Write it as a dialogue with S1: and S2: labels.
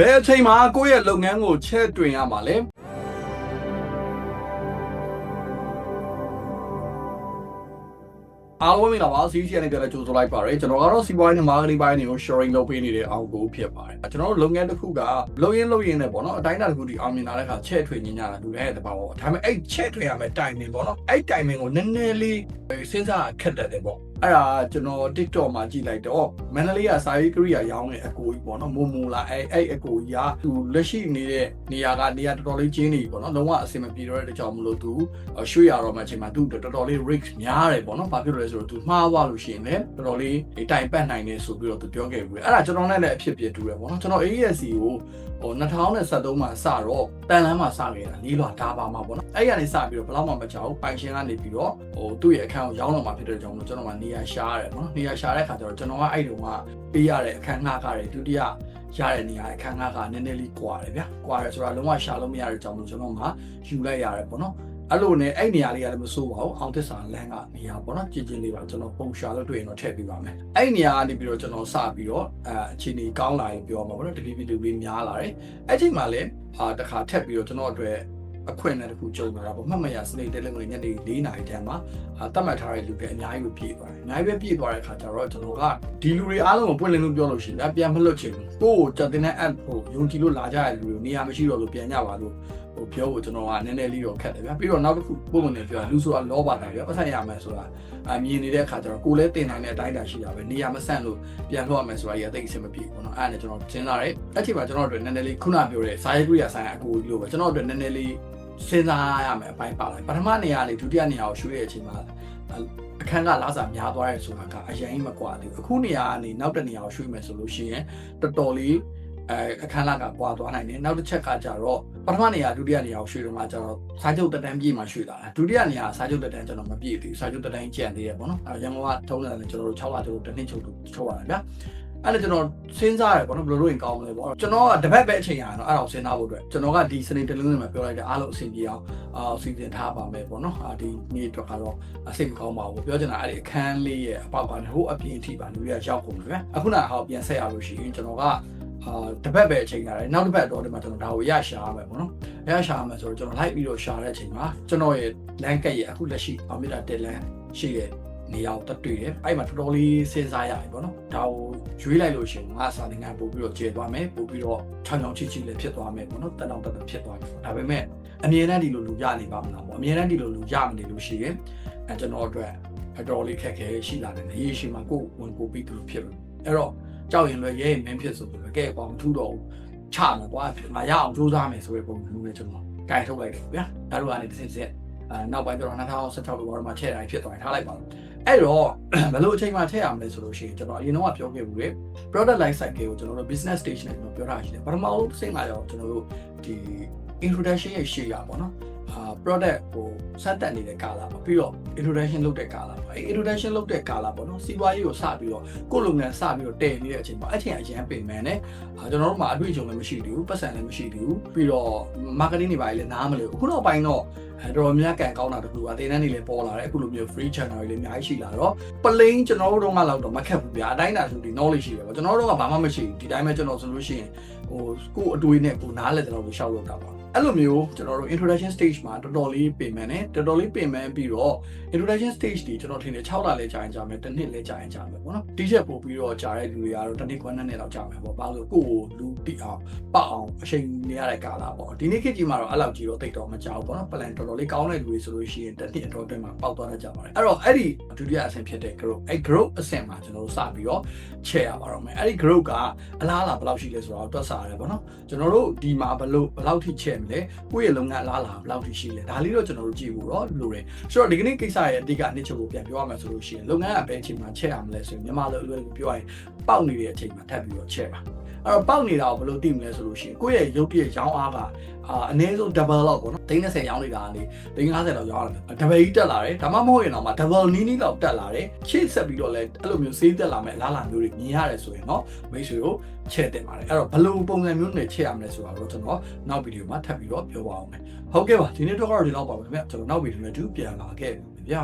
S1: ဘယ်အချိန်မှာကိုယ့်ရဲ့လုပ်ငန်းကိုချဲ့တွင်ရမှာလဲအားလုံးမင်္ဂလာပါစီးစီကနေပြန်လဲကြိုဆိုလိုက်ပါရစေကျွန်တော်ကတော့စီးပွားရေးနဲ့ marketing ဘိုင်းတွေကို sharing လုပ်ပေးနေတဲ့အောင်ကိုဖြစ်ပါတယ်ကျွန်တော်တို့လုပ်ငန်းတစ်ခုကလုပ်ရင်းလုပ်ရင်းနဲ့ပေါ့နော်အတိုင်းအတာတစ်ခုဒီအောင်မြင်လာတဲ့အခါချဲ့ထွင်ညညာတာလူတိုင်းရဲ့တဘာပေါ့ဒါပေမဲ့အဲ့ချဲ့ထွင်ရမယ့် timing ပေါ့နော်အဲ့ timing ကိုနည်းနည်းလေးစဉ်းစားခက်တတ်တယ်ပေါ့ အဲ့ဒါကျွန်တော် TikTok မှာကြည့်လိုက်တော့မန္တလေးကစာရေးကရိယာရောင်းတဲ့အကိုကြီးပေါ့နော်မိုမိုလာအဲ့အဲ့အကိုကြီးကသူလက်ရှိနေတဲ့နေရာကနေရာတော်တော်လေးကျင်းနေပြီပေါ့နော်လုံးဝအဆင်မပြေတော့တဲ့ကြောင့်မလို့သူရွှေ့ရတော့မှအချိန်မှာသူတော်တော်လေး risk များတယ်ပေါ့နော်ဘာဖြစ်လို့လဲဆိုတော့သူမှားသွားလို့ရှိရင်လည်းတော်တော်လေးတိုင်ပတ်နိုင်တယ်ဆိုပြီးတော့သူပြောခဲ့ပြီအဲ့ဒါကျွန်တော်နဲ့လည်းအဖြစ်ဖြစ်တူတယ်ပေါ့နော်ကျွန်တော် AESC ကိုဟို2023မှာစတော့တန်လန်းမှာစခဲ့တာလေးလွာဒါပါမှာပေါ့နော်အဲ့ရနေစပြီးတော့ဘယ်တော့မှမကြောက်ပိုင်ရှင်ကနေပြီးတော့ဟိုသူ့ရဲ့အခန်းကိုရောင်းတော့မှာဖြစ်တဲ့ကြောင့်ကျွန်တော်ကနေရာရှားရတယ်ပေါ့နော်နေရာရှားတဲ့ခါကျတော့ကျွန်တော်ကအဲ့တုန်းကပေးရတဲ့အခန်းငှားကားတယ်ဒုတိယရတဲ့နေရာအခန်းငှားကနည်းနည်းလေးကွာတယ်ဗျာကွာတယ်ဆိုတာလုံးဝရှာလို့မရတဲ့ကြောင့်ကျွန်တော်မှယူလိုက်ရတယ်ပေါ့နော်အဲ့လိုနဲ့အဲ့နေရာလေးကလည်းမဆိုးပါဘူးအောင်သစ္စာလမ်းကနေရာပေါ့နော်ကြည်ကျင်လေးပါကျွန်တော်ပုံရှာလို့တွေ့ရင်တော့ထည့်ပေးပါမယ်အဲ့နေရာကနေပြီးတော့ကျွန်တော်စပြီးတော့အဲအခြေအနေကောင်းလာရင်ပြောမှာပေါ့နော်တပီပီတပီများလာတယ်အဲ့ချိန်မှာလည်းအာတခါထက်ပြီးတော့ကျွန်တော်အတွက် အခွင့်နဲ့တခုကြုံလာတာပေါ့မှတ်မရစနေတယ်လည်းငွေညနေ၄နာရီတန်းမှာအာတတ်မှတ်ထားတဲ့လူတွေအများကြီးကိုပြည့်သွားတယ်အများကြီးပဲပြည့်သွားတဲ့အခါကျတော့ကျွန်တော်ကဒီလူတွေအားလုံးကိုပွင့်လင်းလို့ပြောလို့ရှိရင်ပြန်မလွတ်ချင်ဘူးကိုယ့်ကိုကြတဲ့ app ကိုယုံကြည်လို့လာကြတဲ့လူတွေနေရာမရှိတော့လို့ပြန်ကြပါလို့ဟိုပြောဖို့ကျွန်တော်ကနည်းနည်းလေးတော့ခက်တယ်ဗျာပြီးတော့နောက်တစ်ခုပုံမှန်နေပြောလူဆိုတာလောပါတာဗျာပတ်ဆိုင်ရမယ်ဆိုတာအမြင်နေတဲ့အခါကျတော့ကိုလည်းတင်နိုင်တဲ့အတိုင်းအတာရှိတာပဲနေရာမဆန့်လို့ပြန်လွှတ်ရမယ်ဆိုတာကြီးအသိအစင်မပြေဘူးပေါ့နော်အဲ့ဒါနဲ့ကျွန်တော်စဉ်းစားတယ်အဲ့ချိန်မှာကျွန်တော်တို့နည်းနည်းလေးခုနပြောတဲ့စာရေးကိရိယာဆိုင်ရာအကူကြီးလို့ပဲကျွန်တော်တို့နည်းနည်းလေး စဉ်းစားရမယ်အပိုင်းပါလိုက်ပထမနေရာနေဒုတိယနေရာကိုရွှေ့တဲ့အချိန်မှာအခန်းကလာစာများသွားရဲဆိုတာကအရင်မကွာသေးဘူးအခုနေရာကနေနောက်တစ်နေရာကိုရွှေ့မယ်ဆိုလို့ရှိရင်တော်တော်လေးအဲအခန်းလာကကွာသွားနိုင်တယ်နောက်တစ်ချက်ကကြတော့ပထမနေရာဒုတိယနေရာကိုရွှေ့တော့မှကျတော့စာချုပ်တက်တန်းပြည့်မှရွှေ့လာတာဒုတိယနေရာစာချုပ်တက်တန်းကျွန်တော်မပြည့်သေးဘူးစာချုပ်တက်တန်းကျန်သေးတယ်ပေါ့နော်အဲရန်ကုန်ကထုံးတယ်လည်းကျွန်တော်တို့6လကျွန်တော်တစ်နှစ်ချုပ်ချုပ်ရတာဗျာ အဲ့ဒါကျွန်တော်စဉ်းစားရပေါ့နော်ဘယ်လိုလုပ်ရင်ကောင်းမလဲပေါ့ကျွန်တော်ကတပတ်ပဲအချိန်ရတော့အဲ့ဒါကိုစဉ်းစားဖို့အတွက်ကျွန်တော်ကဒီစနေတလင်းတွေမှာပြောလိုက်တဲ့အားလုံးအဆင်ပြေအောင်အာစီစဉ်ထားပါမယ်ပေါ့နော်အာဒီနေ့အတွက်ကတော့အစိတ်မကောင်းပါဘူးပြောချင်တာအဲ့ဒီအခန်းလေးရဲ့အပေါက်ကနေဟိုအပြင်အထိပါလူတွေကရောက်ကုန်တယ်ဗျအခုနကဟောပြန်ဆက်ရလို့ရှိရင်ကျွန်တော်ကအာတပတ်ပဲအချိန်ရတယ်နောက်တစ်ပတ်တော့ဒီမှာကျွန်တော်ဒါကိုရရှာရမယ်ပေါ့နော်ရရှာရမယ်ဆိုတော့ကျွန်တော်လိုက်ပြီးတော့ရှာတဲ့အချိန်မှာကျွန်တော်ရဲ့လမ်းကက်ရဲ့အခုလက်ရှိအော်မီတာတက်လန်ရှိရဲ့ နေရာကိုတက်တွေ့တယ်အဲ့မှာတော်တော်လေးစဉ်းစားရပြီပေါ့နော်ဒါကိုရွေးလိုက်လို့ရှိရင်ငါစာသင်ခန်းပို့ပြီးတော့ကျေသွားမယ်ပို့ပြီးတော့ချောင်းချောင်းချီချီလည်းဖြစ်သွားမယ်ပေါ့နော်တက်တောင်တက်တက်ဖြစ်သွားမယ်ဒါပေမဲ့အမြင်နဲ့ဒီလိုလူရနေပါမလားပေါ့အမြင်နဲ့ဒီလိုလူရမနေလို့ရှိရင်အဲကျွန်တော်အတွက်အတော်လေးခက်ခဲရှိလာတယ်ရေးရှိမှာကိုယ်ဝင်ကိုပြီးသူလိုဖြစ်လို့အဲ့တော့ကြောက်ရင်လည်းရဲရင်မင်းဖြစ်ဆိုပြီးတော့ကဲပေါ့မထူးတော့ဘူးချမယ်ကွာငါရအောင်စူးစမ်းမယ်ဆိုတဲ့ပုံစံမျိုးနဲ့ကျွန်တော်ကြိုင်ထုတ်လိုက်တယ်ဗျာဒါတို့ကနေတစ်စက်စက်အဲနောက်ပိုင်းကျတော့2016လောမှာချဲ့တိုင်းဖြစ်သွားတယ်ထားလိုက်ပါတော့ အဲ့တော့ဘယ်လိုအချိန်မှထည့်ရမလဲဆိုလို့ရှိရင်ကျွန်တော်အရင်တော့ပြောခဲ့ဘူးလေ product life cycle ကိုကျွန်တော်တို့ business stage နဲ့ကျွန်တော်ပြောထားရှိတယ်ပထမဆုံးစိတ်လာရောကျွန်တော်တို့ဒီ introduction ရဲ့ရှေ့ရပါတော့ အာ product ကိုစတက်နေတဲ့ကာလပါပြီးတော့ introduction လုပ်တဲ့ကာလပါအဲ introduction လုပ်တဲ့ကာလပေါ့နော်စီးပွားရေးကိုစပြီးတော့ကိုယ့်လုပ်ငန်းစပြီးတော့တည်နေတဲ့အချိန်မှာအချိန်အရင်ပင်မန်နဲ့အာကျွန်တော်တို့မှာအတွေ့အကြုံလည်းမရှိသေးဘူးပတ်စံလည်းမရှိသေးဘူးပြီးတော့ marketing တွေပါလည်းနားမလည်ဘူးအခုနောက်ပိုင်းတော့အဲတော်တော်များကန်ကောင်းတာတခုကတင်တန်းတွေလည်းပေါ်လာတယ်အခုလိုမျိုး free channel တွေလည်းအများကြီးရှိလာတော့ plain ကျွန်တော်တို့တော့မှလောက်တော့မခက်ဘူးဗျာအတိုင်းတာဆိုဒီ knowledge ရှိတယ်ပေါ့ကျွန်တော်တို့ကဘာမှမရှိဘူးဒီတိုင်းပဲကျွန်တော်ဆိုလို့ရှိရင်ဟိုကိုယ်အတွေးနဲ့ကိုနားလဲကျွန်တော်တို့ရှောက်လို့တာပါ အဲ့လိုမျိုးကျွန်တော်တို့ introduction stage မှာတော်တော်လေးပြင်မယ်နဲ့တော်တော်လေးပြင်မယ်ပြီးတော့ introduction stage ဒီကျွန်တော်ထင်တယ်6လလဲကြာရင်ကြာမယ်တစ်နှစ်လဲကြာရင်ကြာမယ်ပေါ့နော်ဒီချက်ပို့ပြီးတော့ကြာတဲ့လူတွေကတော့တစ်နှစ်ခွန်းနှစ်နှစ်လောက်ကြာမယ်ပေါ့ဘာလို့ကိုယ်ကိုလူတိအောင်ပတ်အောင်အချိန်နေရတဲ့ကာလပေါ့ဒီနေ့ခေတ်ကြီးမှာတော့အဲ့လောက်ကြီးတော့တိတ်တော့မကြောက်ဘူးပေါ့နော် plan တော်တော်လေးကောင်းတဲ့လူတွေဆိုလို့ရှိရင်တစ်နှစ်အတော်အတွင်းမှာပေါက်သွားတတ်ကြပါတယ်အဲ့တော့အဲ့ဒီဒုတိယအဆင့်ဖြစ်တဲ့ group အဲ့ group အဆင့်မှာကျွန်တော်တို့စပြီးတော့ချဲ့ရပါတော့မယ်အဲ့ဒီ group ကအလားအလာဘယ်လောက်ရှိလဲဆိုတော့တွက်စားရတယ်ပေါ့နော်ကျွန်တော်တို့ဒီမှာဘယ်လိုဘယ်လောက်ထိချဲ့မလဲကိုယ့်ရဲ့လုပ်ငန်းအလားအလာဘယ်လောက်ထိရှိလဲဒါလေးတော့ကျွန်တော်တို့ကြည့်ဖို့တော့လိုတယ်ဆိုတော့ဒီကနေ့ကိစ္စရဲ့အဓိကအနှစ်ချုပ်ကိုပြန်ပြောရမယ်ဆိုလို့ရှိရင်လုပ်ငန်းကဘယ်အချိန်မှာချဲ့ရမလဲဆိုရင်မြန်မာလိုအလွယ်ကူပြောရရင်ပေါက်နေတဲ့အချိန်မှာထပ်ပြီးတော့ချဲ့ပါအဲ့တော့ပေါက်နေတာကိုဘယ်လိုသိမလဲဆိုလို့ရှိရင်ကိုယ့်ရဲ့ရုပ်တရက်ရောင်းအားကအာအနည်းဆုံး double လောက်ပေါ့နော်30ရောင်းနေတာကနေ50လောက်ရောင်းရတယ် double ကြီးတက်လာတယ်ဒါမှမဟုတ်ရင်တော့မှ double နီးနီးလောက်တက်လာတယ်ချစ်ဆက်ပြီးတော့လဲအဲ့လိုမျိုးစေးတက်လာမဲ့အလားအလာမျိုးတွေမြင်ရတယ်ဆိုရင်တော့မိတ်ဆွေတို့ချဲ့တင်ပါတယ်အဲ့တော့ဘယ်လိုပုံစံမျိုးနဲ့ချဲ့ရမလဲဆိုတာတော့ကျွန်တော်နောက်ဗီဒီယိုမှာထပ်ပြီးတော့ပြောပါအောင်မယ်ဟုတ်ကဲ့ပါဒီနေ့တော့ကတော့ဒီလောက်ပါပဲခင်ဗျကျွန်တော်နောက်ဗီဒီယိုနဲ့တူပြန်လာခဲ့ပြီဗျာ